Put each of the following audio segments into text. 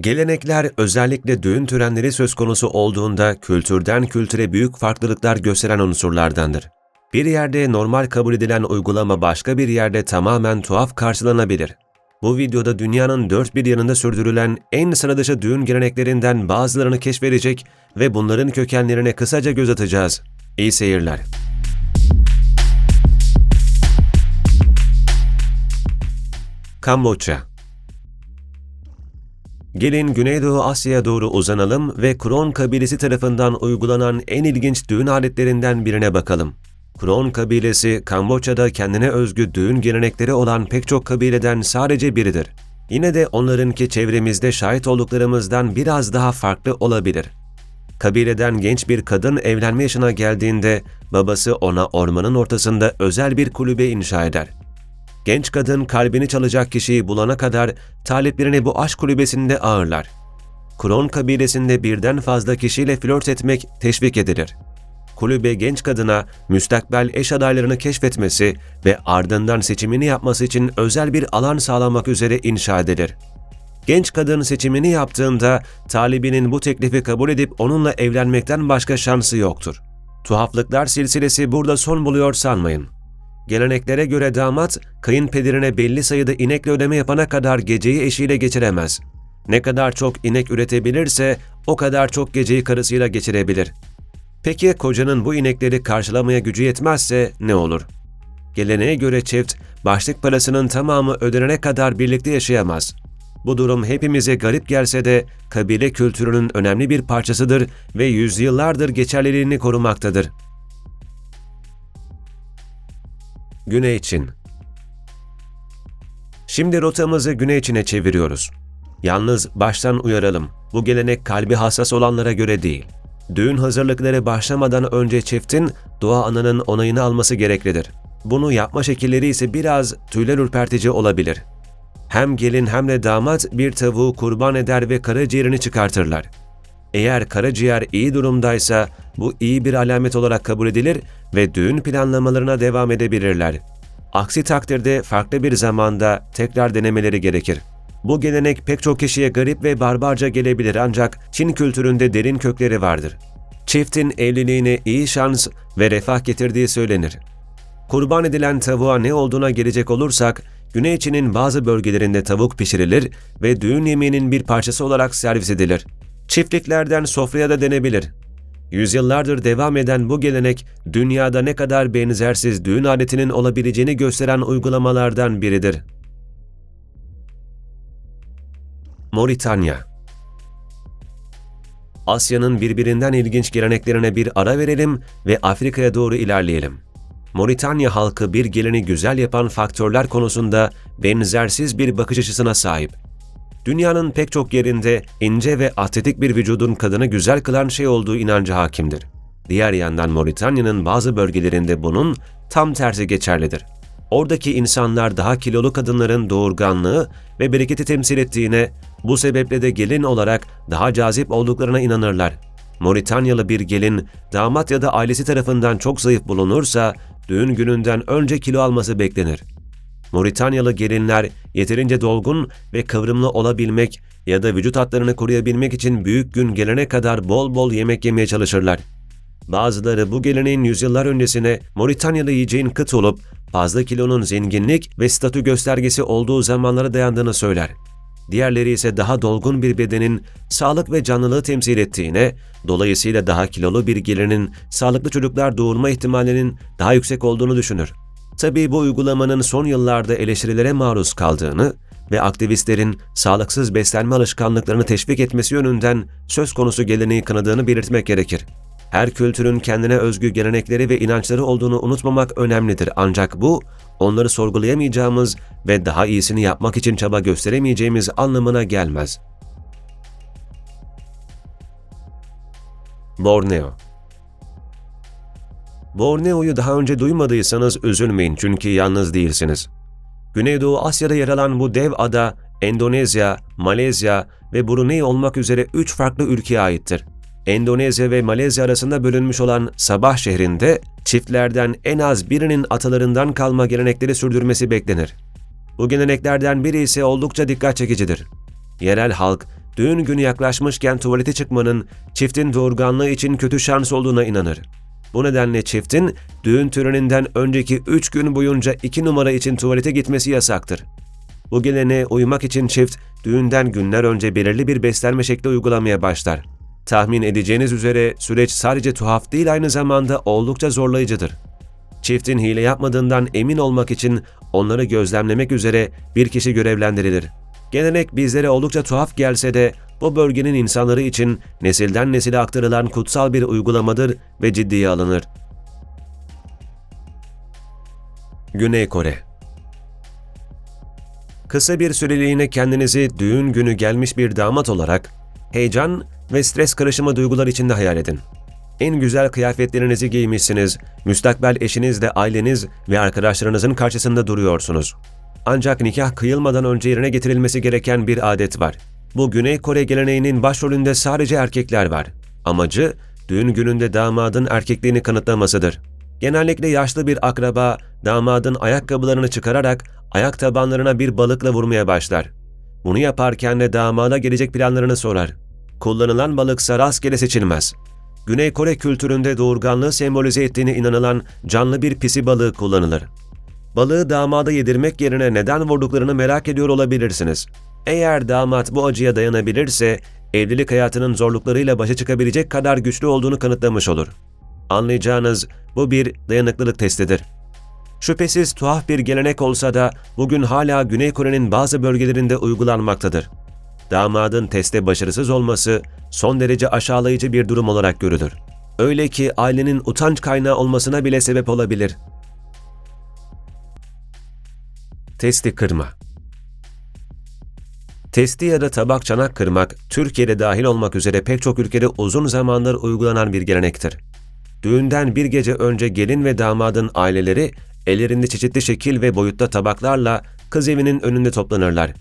Gelenekler özellikle düğün törenleri söz konusu olduğunda kültürden kültüre büyük farklılıklar gösteren unsurlardandır. Bir yerde normal kabul edilen uygulama başka bir yerde tamamen tuhaf karşılanabilir. Bu videoda dünyanın dört bir yanında sürdürülen en sıradışı düğün geleneklerinden bazılarını keşfedecek ve bunların kökenlerine kısaca göz atacağız. İyi seyirler. Kamboçya Gelin Güneydoğu Asya'ya doğru uzanalım ve Kron kabilesi tarafından uygulanan en ilginç düğün aletlerinden birine bakalım. Kron kabilesi, Kamboçya'da kendine özgü düğün gelenekleri olan pek çok kabileden sadece biridir. Yine de onlarınki çevremizde şahit olduklarımızdan biraz daha farklı olabilir. Kabileden genç bir kadın evlenme yaşına geldiğinde babası ona ormanın ortasında özel bir kulübe inşa eder. Genç kadın kalbini çalacak kişiyi bulana kadar taliplerini bu aşk kulübesinde ağırlar. Kron kabilesinde birden fazla kişiyle flört etmek teşvik edilir. Kulübe genç kadına müstakbel eş adaylarını keşfetmesi ve ardından seçimini yapması için özel bir alan sağlamak üzere inşa edilir. Genç kadın seçimini yaptığında talibinin bu teklifi kabul edip onunla evlenmekten başka şansı yoktur. Tuhaflıklar silsilesi burada son buluyor sanmayın. Geleneklere göre damat, kayınpederine belli sayıda inekle ödeme yapana kadar geceyi eşiyle geçiremez. Ne kadar çok inek üretebilirse o kadar çok geceyi karısıyla geçirebilir. Peki kocanın bu inekleri karşılamaya gücü yetmezse ne olur? Geleneğe göre çift, başlık parasının tamamı ödenene kadar birlikte yaşayamaz. Bu durum hepimize garip gelse de kabile kültürünün önemli bir parçasıdır ve yüzyıllardır geçerliliğini korumaktadır. Güney Çin Şimdi rotamızı Güney Çin'e çeviriyoruz. Yalnız baştan uyaralım, bu gelenek kalbi hassas olanlara göre değil. Düğün hazırlıkları başlamadan önce çiftin doğa ananın onayını alması gereklidir. Bunu yapma şekilleri ise biraz tüyler ürpertici olabilir. Hem gelin hem de damat bir tavuğu kurban eder ve karaciğerini çıkartırlar. Eğer karaciğer iyi durumdaysa bu iyi bir alamet olarak kabul edilir ve düğün planlamalarına devam edebilirler. Aksi takdirde farklı bir zamanda tekrar denemeleri gerekir. Bu gelenek pek çok kişiye garip ve barbarca gelebilir ancak Çin kültüründe derin kökleri vardır. Çiftin evliliğine iyi şans ve refah getirdiği söylenir. Kurban edilen tavuğa ne olduğuna gelecek olursak, Güney Çin'in bazı bölgelerinde tavuk pişirilir ve düğün yemeğinin bir parçası olarak servis edilir. Çiftliklerden sofraya da denebilir. Yüzyıllardır devam eden bu gelenek, dünyada ne kadar benzersiz düğün adetinin olabileceğini gösteren uygulamalardan biridir. Moritanya Asya'nın birbirinden ilginç geleneklerine bir ara verelim ve Afrika'ya doğru ilerleyelim. Moritanya halkı bir geleni güzel yapan faktörler konusunda benzersiz bir bakış açısına sahip. Dünyanın pek çok yerinde ince ve atletik bir vücudun kadını güzel kılan şey olduğu inancı hakimdir. Diğer yandan Moritanya'nın bazı bölgelerinde bunun tam tersi geçerlidir. Oradaki insanlar daha kilolu kadınların doğurganlığı ve bereketi temsil ettiğine, bu sebeple de gelin olarak daha cazip olduklarına inanırlar. Moritanyalı bir gelin, damat ya da ailesi tarafından çok zayıf bulunursa, düğün gününden önce kilo alması beklenir. Moritanyalı gelinler yeterince dolgun ve kıvrımlı olabilmek ya da vücut hatlarını koruyabilmek için büyük gün gelene kadar bol bol yemek yemeye çalışırlar. Bazıları bu geleneğin yüzyıllar öncesine Moritanyalı yiyeceğin kıt olup fazla kilonun zenginlik ve statü göstergesi olduğu zamanlara dayandığını söyler. Diğerleri ise daha dolgun bir bedenin sağlık ve canlılığı temsil ettiğine, dolayısıyla daha kilolu bir gelinin sağlıklı çocuklar doğurma ihtimalinin daha yüksek olduğunu düşünür. Tabii bu uygulamanın son yıllarda eleştirilere maruz kaldığını ve aktivistlerin sağlıksız beslenme alışkanlıklarını teşvik etmesi yönünden söz konusu geleneği kınadığını belirtmek gerekir. Her kültürün kendine özgü gelenekleri ve inançları olduğunu unutmamak önemlidir ancak bu, onları sorgulayamayacağımız ve daha iyisini yapmak için çaba gösteremeyeceğimiz anlamına gelmez. Borneo Borneo'yu daha önce duymadıysanız üzülmeyin çünkü yalnız değilsiniz. Güneydoğu Asya'da yer alan bu dev ada, Endonezya, Malezya ve Brunei olmak üzere üç farklı ülkeye aittir. Endonezya ve Malezya arasında bölünmüş olan Sabah şehrinde çiftlerden en az birinin atalarından kalma gelenekleri sürdürmesi beklenir. Bu geleneklerden biri ise oldukça dikkat çekicidir. Yerel halk düğün günü yaklaşmışken tuvalete çıkmanın çiftin doğurganlığı için kötü şans olduğuna inanır. Bu nedenle çiftin düğün töreninden önceki 3 gün boyunca 2 numara için tuvalete gitmesi yasaktır. Bu geleneğe uymak için çift düğünden günler önce belirli bir beslenme şekli uygulamaya başlar. Tahmin edeceğiniz üzere süreç sadece tuhaf değil aynı zamanda oldukça zorlayıcıdır. Çiftin hile yapmadığından emin olmak için onları gözlemlemek üzere bir kişi görevlendirilir. Gelenek bizlere oldukça tuhaf gelse de bu bölgenin insanları için nesilden nesile aktarılan kutsal bir uygulamadır ve ciddiye alınır. Güney Kore Kısa bir süreliğine kendinizi düğün günü gelmiş bir damat olarak heyecan ve stres karışımı duygular içinde hayal edin. En güzel kıyafetlerinizi giymişsiniz, müstakbel eşinizle aileniz ve arkadaşlarınızın karşısında duruyorsunuz. Ancak nikah kıyılmadan önce yerine getirilmesi gereken bir adet var. Bu Güney Kore geleneğinin başrolünde sadece erkekler var. Amacı, düğün gününde damadın erkekliğini kanıtlamasıdır. Genellikle yaşlı bir akraba, damadın ayakkabılarını çıkararak ayak tabanlarına bir balıkla vurmaya başlar. Bunu yaparken de damada gelecek planlarını sorar. Kullanılan balıksa rastgele seçilmez. Güney Kore kültüründe doğurganlığı sembolize ettiğine inanılan canlı bir pisi balığı kullanılır. Balığı damada yedirmek yerine neden vurduklarını merak ediyor olabilirsiniz. Eğer damat bu acıya dayanabilirse, evlilik hayatının zorluklarıyla başa çıkabilecek kadar güçlü olduğunu kanıtlamış olur. Anlayacağınız bu bir dayanıklılık testidir. Şüphesiz tuhaf bir gelenek olsa da bugün hala Güney Kore'nin bazı bölgelerinde uygulanmaktadır. Damadın teste başarısız olması son derece aşağılayıcı bir durum olarak görülür. Öyle ki ailenin utanç kaynağı olmasına bile sebep olabilir. Testi kırma Testi ya da tabak çanak kırmak, Türkiye'de dahil olmak üzere pek çok ülkede uzun zamandır uygulanan bir gelenektir. Düğünden bir gece önce gelin ve damadın aileleri ellerinde çeşitli şekil ve boyutta tabaklarla kız evinin önünde toplanırlar.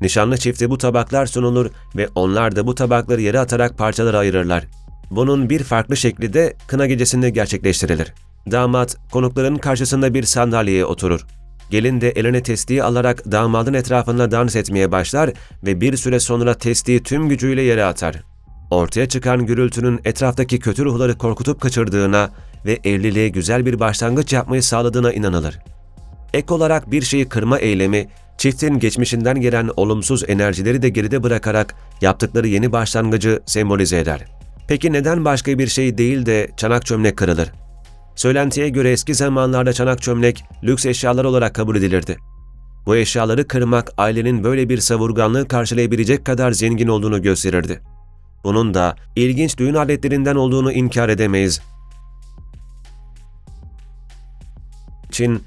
Nişanlı çifte bu tabaklar sunulur ve onlar da bu tabakları yere atarak parçalara ayırırlar. Bunun bir farklı şekli de kına gecesinde gerçekleştirilir. Damat konukların karşısında bir sandalyeye oturur. Gelin de eline testiyi alarak damadın etrafında dans etmeye başlar ve bir süre sonra testiyi tüm gücüyle yere atar. Ortaya çıkan gürültünün etraftaki kötü ruhları korkutup kaçırdığına ve evliliğe güzel bir başlangıç yapmayı sağladığına inanılır. Ek olarak bir şeyi kırma eylemi, çiftin geçmişinden gelen olumsuz enerjileri de geride bırakarak yaptıkları yeni başlangıcı sembolize eder. Peki neden başka bir şey değil de çanak çömlek kırılır? Söylentiye göre eski zamanlarda çanak çömlek lüks eşyalar olarak kabul edilirdi. Bu eşyaları kırmak ailenin böyle bir savurganlığı karşılayabilecek kadar zengin olduğunu gösterirdi. Bunun da ilginç düğün aletlerinden olduğunu inkar edemeyiz. Çin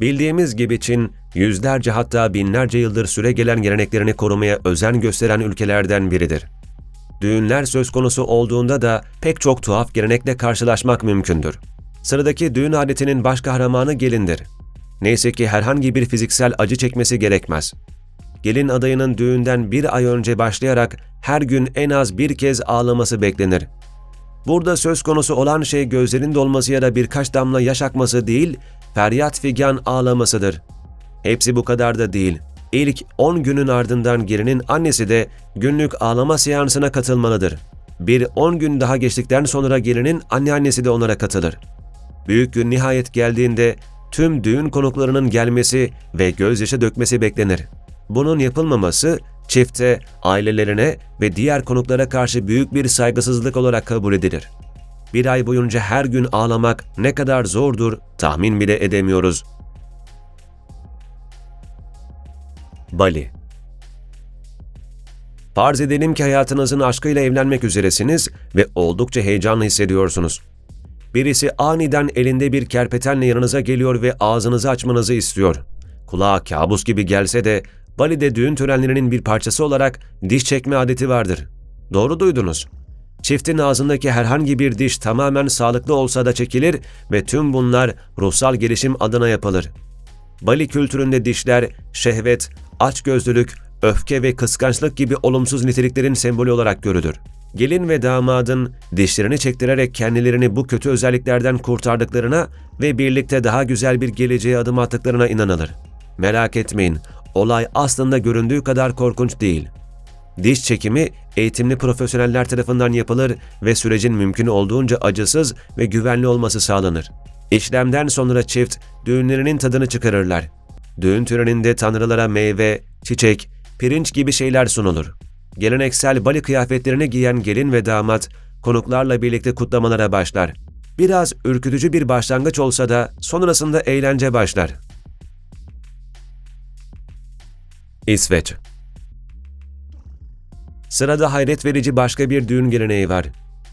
Bildiğimiz gibi Çin, yüzlerce hatta binlerce yıldır süre gelen geleneklerini korumaya özen gösteren ülkelerden biridir. Düğünler söz konusu olduğunda da pek çok tuhaf gelenekle karşılaşmak mümkündür. Sıradaki düğün adetinin baş kahramanı gelindir. Neyse ki herhangi bir fiziksel acı çekmesi gerekmez. Gelin adayının düğünden bir ay önce başlayarak her gün en az bir kez ağlaması beklenir. Burada söz konusu olan şey gözlerin dolması ya da birkaç damla yaş akması değil, feryat figan ağlamasıdır. Hepsi bu kadar da değil. İlk 10 günün ardından gelinin annesi de günlük ağlama seansına katılmalıdır. Bir 10 gün daha geçtikten sonra gelinin anneannesi de onlara katılır. Büyük gün nihayet geldiğinde tüm düğün konuklarının gelmesi ve gözyaşı dökmesi beklenir. Bunun yapılmaması çifte, ailelerine ve diğer konuklara karşı büyük bir saygısızlık olarak kabul edilir. Bir ay boyunca her gün ağlamak ne kadar zordur tahmin bile edemiyoruz. Bali Farz edelim ki hayatınızın aşkıyla evlenmek üzeresiniz ve oldukça heyecanlı hissediyorsunuz. Birisi aniden elinde bir kerpetenle yanınıza geliyor ve ağzınızı açmanızı istiyor. Kulağa kabus gibi gelse de Bali'de düğün törenlerinin bir parçası olarak diş çekme adeti vardır. Doğru duydunuz. Çiftin ağzındaki herhangi bir diş tamamen sağlıklı olsa da çekilir ve tüm bunlar ruhsal gelişim adına yapılır. Bali kültüründe dişler şehvet, açgözlülük, öfke ve kıskançlık gibi olumsuz niteliklerin sembolü olarak görülür. Gelin ve damadın dişlerini çektirerek kendilerini bu kötü özelliklerden kurtardıklarına ve birlikte daha güzel bir geleceğe adım attıklarına inanılır. Merak etmeyin, olay aslında göründüğü kadar korkunç değil. Diş çekimi eğitimli profesyoneller tarafından yapılır ve sürecin mümkün olduğunca acısız ve güvenli olması sağlanır. İşlemden sonra çift düğünlerinin tadını çıkarırlar. Düğün töreninde tanrılara meyve, çiçek, pirinç gibi şeyler sunulur. Geleneksel Bali kıyafetlerini giyen gelin ve damat konuklarla birlikte kutlamalara başlar. Biraz ürkütücü bir başlangıç olsa da sonrasında eğlence başlar. İsveç Sırada hayret verici başka bir düğün geleneği var.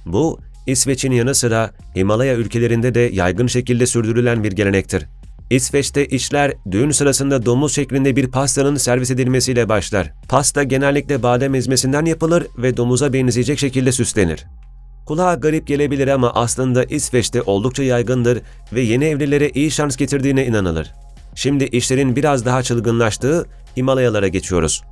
Bu, İsveç'in yanı sıra Himalaya ülkelerinde de yaygın şekilde sürdürülen bir gelenektir. İsveç'te işler düğün sırasında domuz şeklinde bir pastanın servis edilmesiyle başlar. Pasta genellikle badem ezmesinden yapılır ve domuza benzeyecek şekilde süslenir. Kulağa garip gelebilir ama aslında İsveç'te oldukça yaygındır ve yeni evlilere iyi şans getirdiğine inanılır. Şimdi işlerin biraz daha çılgınlaştığı Himalayalara geçiyoruz.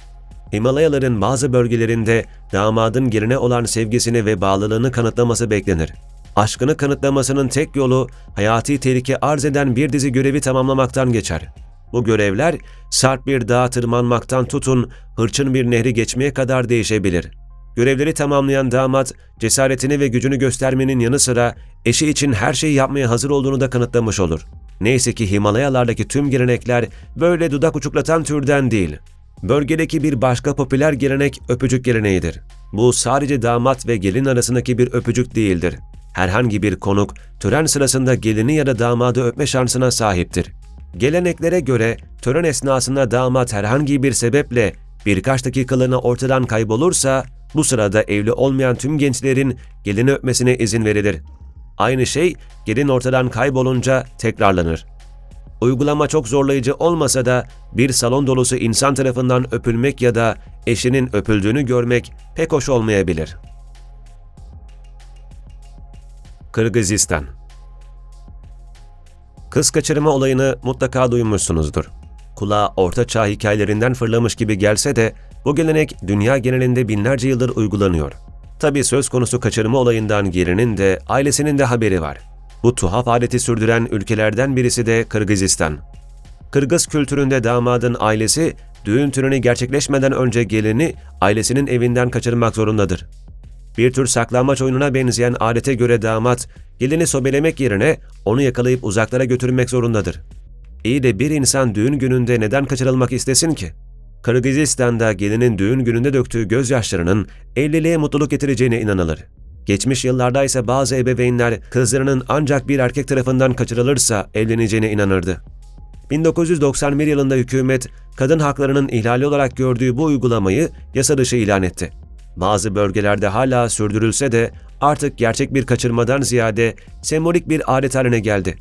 Himalayaların bazı bölgelerinde damadın geline olan sevgisini ve bağlılığını kanıtlaması beklenir. Aşkını kanıtlamasının tek yolu hayati tehlike arz eden bir dizi görevi tamamlamaktan geçer. Bu görevler sarp bir dağa tırmanmaktan tutun hırçın bir nehri geçmeye kadar değişebilir. Görevleri tamamlayan damat cesaretini ve gücünü göstermenin yanı sıra eşi için her şeyi yapmaya hazır olduğunu da kanıtlamış olur. Neyse ki Himalayalardaki tüm gelenekler böyle dudak uçuklatan türden değil. Bölgedeki bir başka popüler gelenek öpücük geleneğidir. Bu sadece damat ve gelin arasındaki bir öpücük değildir. Herhangi bir konuk tören sırasında gelini ya da damadı öpme şansına sahiptir. Geleneklere göre tören esnasında damat herhangi bir sebeple birkaç dakikalığına ortadan kaybolursa bu sırada evli olmayan tüm gençlerin gelini öpmesine izin verilir. Aynı şey gelin ortadan kaybolunca tekrarlanır. Uygulama çok zorlayıcı olmasa da bir salon dolusu insan tarafından öpülmek ya da eşinin öpüldüğünü görmek pek hoş olmayabilir. Kırgızistan Kız kaçırma olayını mutlaka duymuşsunuzdur. Kulağa orta çağ hikayelerinden fırlamış gibi gelse de bu gelenek dünya genelinde binlerce yıldır uygulanıyor. Tabi söz konusu kaçırma olayından gelinin de ailesinin de haberi var. Bu tuhaf adeti sürdüren ülkelerden birisi de Kırgızistan. Kırgız kültüründe damadın ailesi düğün töreni gerçekleşmeden önce gelini ailesinin evinden kaçırmak zorundadır. Bir tür saklanmaç oyununa benzeyen adete göre damat gelini sobelemek yerine onu yakalayıp uzaklara götürmek zorundadır. İyi de bir insan düğün gününde neden kaçırılmak istesin ki? Kırgızistan'da gelinin düğün gününde döktüğü gözyaşlarının evliliğe mutluluk getireceğine inanılır. Geçmiş yıllarda ise bazı ebeveynler kızlarının ancak bir erkek tarafından kaçırılırsa evleneceğine inanırdı. 1991 yılında hükümet kadın haklarının ihlali olarak gördüğü bu uygulamayı yasa dışı ilan etti. Bazı bölgelerde hala sürdürülse de artık gerçek bir kaçırmadan ziyade sembolik bir adet haline geldi.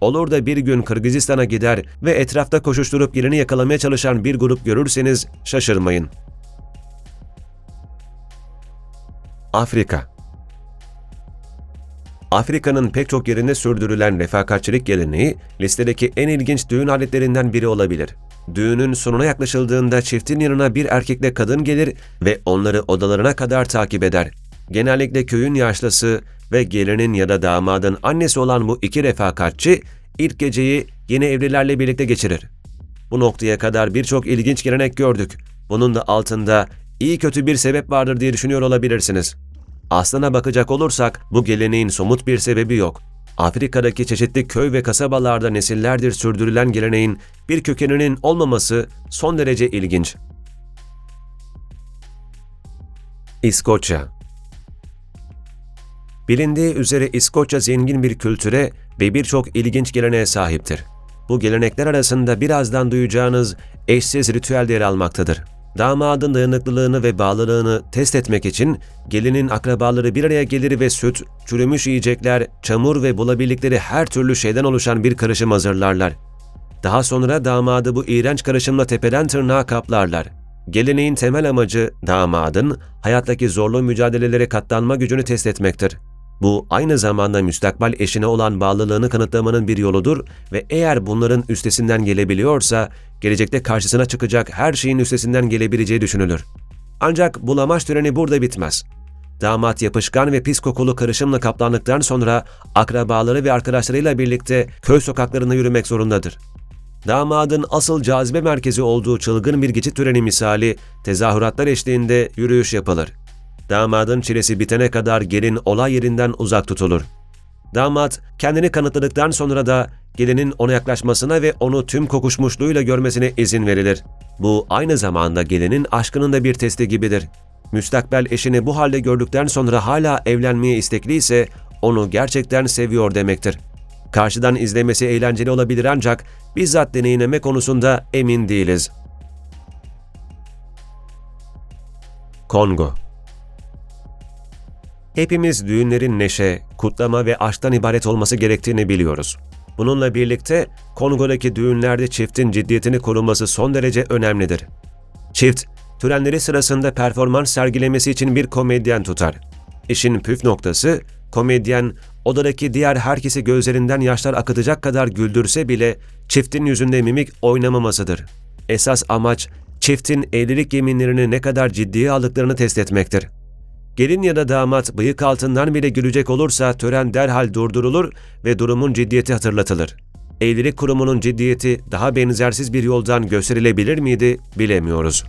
Olur da bir gün Kırgızistan'a gider ve etrafta koşuşturup yerini yakalamaya çalışan bir grup görürseniz şaşırmayın. Afrika Afrika'nın pek çok yerinde sürdürülen refakatçilik geleneği listedeki en ilginç düğün aletlerinden biri olabilir. Düğünün sonuna yaklaşıldığında çiftin yanına bir erkekle kadın gelir ve onları odalarına kadar takip eder. Genellikle köyün yaşlısı ve gelinin ya da damadın annesi olan bu iki refakatçi ilk geceyi yeni evlilerle birlikte geçirir. Bu noktaya kadar birçok ilginç gelenek gördük. Bunun da altında iyi kötü bir sebep vardır diye düşünüyor olabilirsiniz. Aslına bakacak olursak bu geleneğin somut bir sebebi yok. Afrika'daki çeşitli köy ve kasabalarda nesillerdir sürdürülen geleneğin bir kökeninin olmaması son derece ilginç. İskoçya Bilindiği üzere İskoçya zengin bir kültüre ve birçok ilginç geleneğe sahiptir. Bu gelenekler arasında birazdan duyacağınız eşsiz ritüel yer almaktadır. Damadın dayanıklılığını ve bağlılığını test etmek için gelinin akrabaları bir araya gelir ve süt, çürümüş yiyecekler, çamur ve bulabildikleri her türlü şeyden oluşan bir karışım hazırlarlar. Daha sonra damadı bu iğrenç karışımla tepeden tırnağa kaplarlar. Geleneğin temel amacı damadın hayattaki zorlu mücadelelere katlanma gücünü test etmektir. Bu aynı zamanda müstakbel eşine olan bağlılığını kanıtlamanın bir yoludur ve eğer bunların üstesinden gelebiliyorsa gelecekte karşısına çıkacak her şeyin üstesinden gelebileceği düşünülür. Ancak bulamaç töreni burada bitmez. Damat yapışkan ve pis kokulu karışımla kaplandıktan sonra akrabaları ve arkadaşlarıyla birlikte köy sokaklarında yürümek zorundadır. Damadın asıl cazibe merkezi olduğu çılgın bir geçit töreni misali tezahüratlar eşliğinde yürüyüş yapılır. Damadın çilesi bitene kadar gelin olay yerinden uzak tutulur. Damat kendini kanıtladıktan sonra da gelinin ona yaklaşmasına ve onu tüm kokuşmuşluğuyla görmesine izin verilir. Bu aynı zamanda gelinin aşkının da bir testi gibidir. Müstakbel eşini bu halde gördükten sonra hala evlenmeye istekli ise onu gerçekten seviyor demektir. Karşıdan izlemesi eğlenceli olabilir ancak bizzat deneyimleme konusunda emin değiliz. Kongo Hepimiz düğünlerin neşe, kutlama ve aşktan ibaret olması gerektiğini biliyoruz. Bununla birlikte Kongo'daki düğünlerde çiftin ciddiyetini koruması son derece önemlidir. Çift, törenleri sırasında performans sergilemesi için bir komedyen tutar. İşin püf noktası, komedyen odadaki diğer herkesi gözlerinden yaşlar akıtacak kadar güldürse bile çiftin yüzünde mimik oynamamasıdır. Esas amaç çiftin evlilik yeminlerini ne kadar ciddiye aldıklarını test etmektir. Gelin ya da damat bıyık altından bile gülecek olursa tören derhal durdurulur ve durumun ciddiyeti hatırlatılır. Evlilik kurumunun ciddiyeti daha benzersiz bir yoldan gösterilebilir miydi bilemiyoruz.